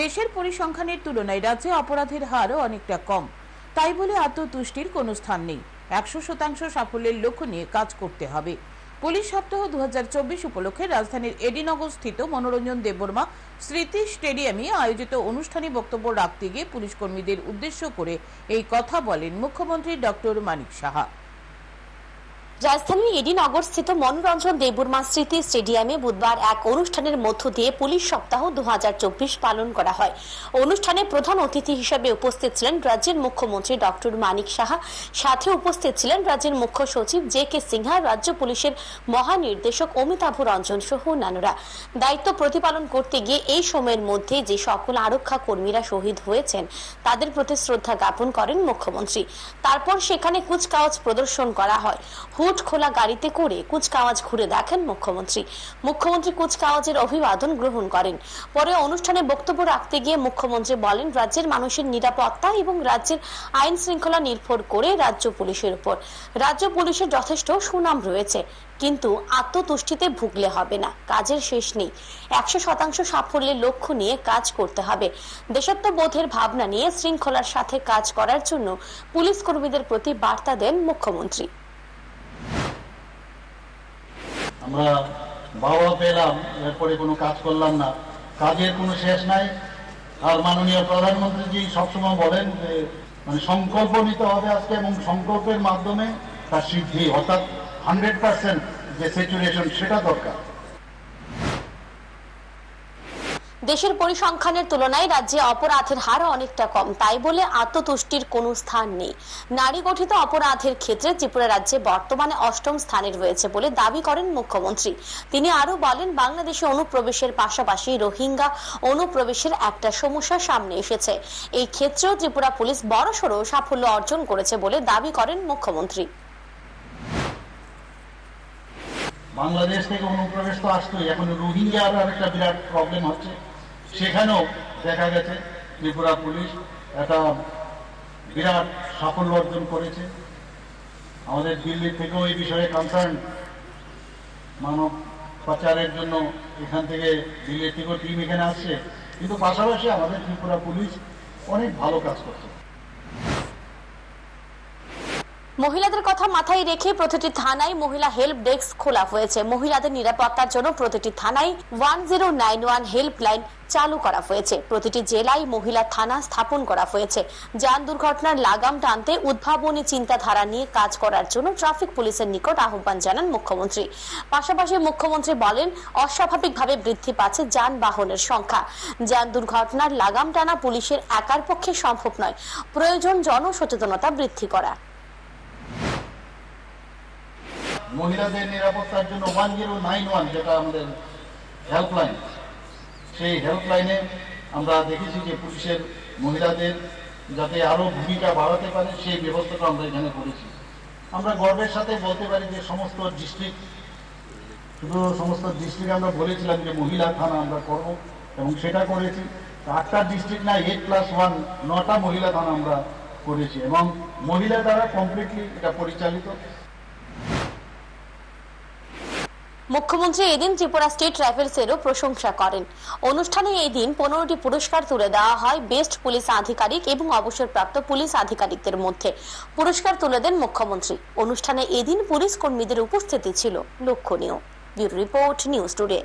দেশের পরিসংখ্যানের তুলনায় রাজ্যে অপরাধের হারও অনেকটা কম। তাই বলে আত্মতুষ্টির কোনো স্থান নেই। একশো শতাংশ সাফল্যের লক্ষ্য নিয়ে কাজ করতে হবে। পুলিশ সপ্তাহ দু হাজার চব্বিশ উপলক্ষে রাজধানীর এডিনগর স্থিত মনোরঞ্জন দেববর্মা স্মৃতি স্টেডিয়ামে আয়োজিত অনুষ্ঠানে বক্তব্য রাখতে গিয়ে পুলিশ কর্মীদের উদ্দেশ্য করে এই কথা বলেন মুখ্যমন্ত্রী ডক্টর মানিক সাহা। রাজধানীর এডিনগর স্থিত মনোরঞ্জন দেববর্মা স্মৃতি স্টেডিয়ামে বুধবার এক অনুষ্ঠানের মধ্য দিয়ে পুলিশ সপ্তাহ দু পালন করা হয়। অনুষ্ঠানে প্রধান অতিথি হিসেবে উপস্থিত ছিলেন রাজ্যের মুখ্যমন্ত্রী ডক্টর মানিক সাহা। সাথে উপস্থিত ছিলেন রাজ্যের মুখ্য সচিব জে কে সিনহা, রাজ্য পুলিশের মহানির্দেশক অমিতাভ রঞ্জন সহ অন্যান্যরা। দায়িত্ব প্রতিপালন করতে গিয়ে এই সময়ের মধ্যে যে সকল আরক্ষা কর্মীরা শহীদ হয়েছেন, তাদের প্রতি শ্রদ্ধা জ্ঞাপন করেন মুখ্যমন্ত্রী। তারপর সেখানে কুচকাওয়াজ প্রদর্শন করা হয়। হুট খোলা গাড়িতে করে কুচকাওয়াজ ঘুরে দেখেন মুখ্যমন্ত্রী। মুখ্যমন্ত্রী কুচকাওয়াজের অভিবাদন গ্রহণ করেন। পরে অনুষ্ঠানে বক্তব্য রাখতে গিয়ে মুখ্যমন্ত্রী বলেন, রাজ্যের মানুষের নিরাপত্তা এবং রাজ্যের আইন শৃঙ্খলা নির্ভর করে রাজ্য পুলিশের উপর। রাজ্য পুলিশের যথেষ্ট সুনাম রয়েছে, কিন্তু আত্মতুষ্টিতে ভুগলে হবে না, কাজের শেষ নেই। একশো শতাংশ সাফল্যের লক্ষ্য নিয়ে কাজ করতে হবে। দেশাত্মবোধের ভাবনা নিয়ে শৃঙ্খলার সাথে কাজ করার জন্য পুলিশ কর্মীদের প্রতি বার্তা দেন মুখ্যমন্ত্রী। আমরা বাবা পেলাম, এরপরে কোনো কাজ করলাম না। কাজের কোনো শেষ নাই। আর মাননীয় প্রধানমন্ত্রীজি সবসময় বলেন যে মানে সংকল্প নিতে হবে আজকে এবং সংকল্পের মাধ্যমে তার সিদ্ধি অর্থাৎ হান্ড্রেড পার্সেন্ট যে সিচুয়েশন সেটা দরকার। দেশের পরিসংখ্যানের তুলনায় রাজ্যে অপরাধের হার অনেকটা কম। তাই বলে আত্মতুষ্টির কোনো স্থান নেই। নারী গঠিত অপরাধের ক্ষেত্রে ত্রিপুরা রাজ্যে বর্তমানে অষ্টম স্থানে রয়েছে বলে দাবি করেন মুখ্যমন্ত্রী। তিনি আরও বলেন, বাংলাদেশে অনুপ্রবেশের পাশাপাশি রোহিঙ্গা অনুপ্রবেশের একটা সমস্যা সামনে এসেছে। এই ক্ষেত্রেও ত্রিপুরা পুলিশ বড়সড় সাফল্য অর্জন করেছে বলে দাবি করেন মুখ্যমন্ত্রী। বাংলাদেশ থেকে অনুপ্রবেশ তো আসতোই। এখন রোহিঙ্গার আর একটা বিরাট প্রবলেম হচ্ছে। সেখানেও দেখা গেছে ত্রিপুরা পুলিশ একটা বিরাট সাফল্য অর্জন করেছে। আমাদের দিল্লি থেকেও এই বিষয়ে কনসার্ন মানব পাচারের জন্য এখান থেকে দিল্লি থেকেও টিম এখানে আসছে। কিন্তু পাশাপাশি আমাদের ত্রিপুরা পুলিশ অনেক ভালো কাজ করছে। মহিলাদের কথা মাথায় রেখে প্রতিটি থানায় মহিলা হেল্প ডেস্ক খোলা হয়েছে। মহিলাদের নিরাপত্তার জন্য প্রতিটি থানায় one zero nine one helpline চালু করা হয়েছে। প্রতিটি জেলায় মহিলা থানা স্থাপন করা হয়েছে। যান দুর্ঘটনার লাগাম টানতে উদ্ভাবনী চিন্তাধারা নিয়ে কাজ করার জন্য ট্রাফিক পুলিশের নিকট আহ্বান জানান মুখ্যমন্ত্রী। পাশাপাশি মুখ্যমন্ত্রী বলেন, অস্বাভাবিকভাবে বৃদ্ধি পাচ্ছে যানবাহনের সংখ্যা। যান দুর্ঘটনার লাগাম টানা পুলিশের একার পক্ষে সম্ভব নয়। প্রয়োজন জনসচেতনতা বৃদ্ধি করা। মহিলাদের নিরাপত্তার জন্য ওয়ান জিরো নাইন ওয়ান যেটা আমাদের হেল্পলাইন সেই হেল্পলাইনে আমরা দেখেছি যে পুলিশের মহিলাদের যাতে আরও ভূমিকা বাড়াতে পারে, সেই ব্যবস্থাটা আমরা এখানে করেছি। আমরা গর্বের সাথে বলতে পারি যে সমস্ত ডিস্ট্রিক্ট শুধু সমস্ত ডিস্ট্রিক্ট আমরা বলেছিলাম যে মহিলা থানা আমরা করব এবং সেটা করেছি। আটটা ডিস্ট্রিক্ট না এইট প্লাস ওয়ান নটা মহিলা থানা আমরা করেছি এবং মহিলা দ্বারা কমপ্লিটলি এটা পরিচালিত। মুখ্যমন্ত্রী এদিন ত্রিপুরা স্টেট ট্রাভেলসেরও প্রশংসা করেন। অনুষ্ঠানে এই দিন পনেরোটি পুরস্কার তুলে দেওয়া হয় বেস্ট পুলিশ আধিকারিক এবং অবসরপ্রাপ্ত পুলিশ আধিকারিকদের মধ্যে। পুরস্কার তুলে দেন মুখ্যমন্ত্রী। অনুষ্ঠানে এদিন পুলিশ কর্মীদের উপস্থিতি ছিল। লক্ষণীয়। Bureau report news today.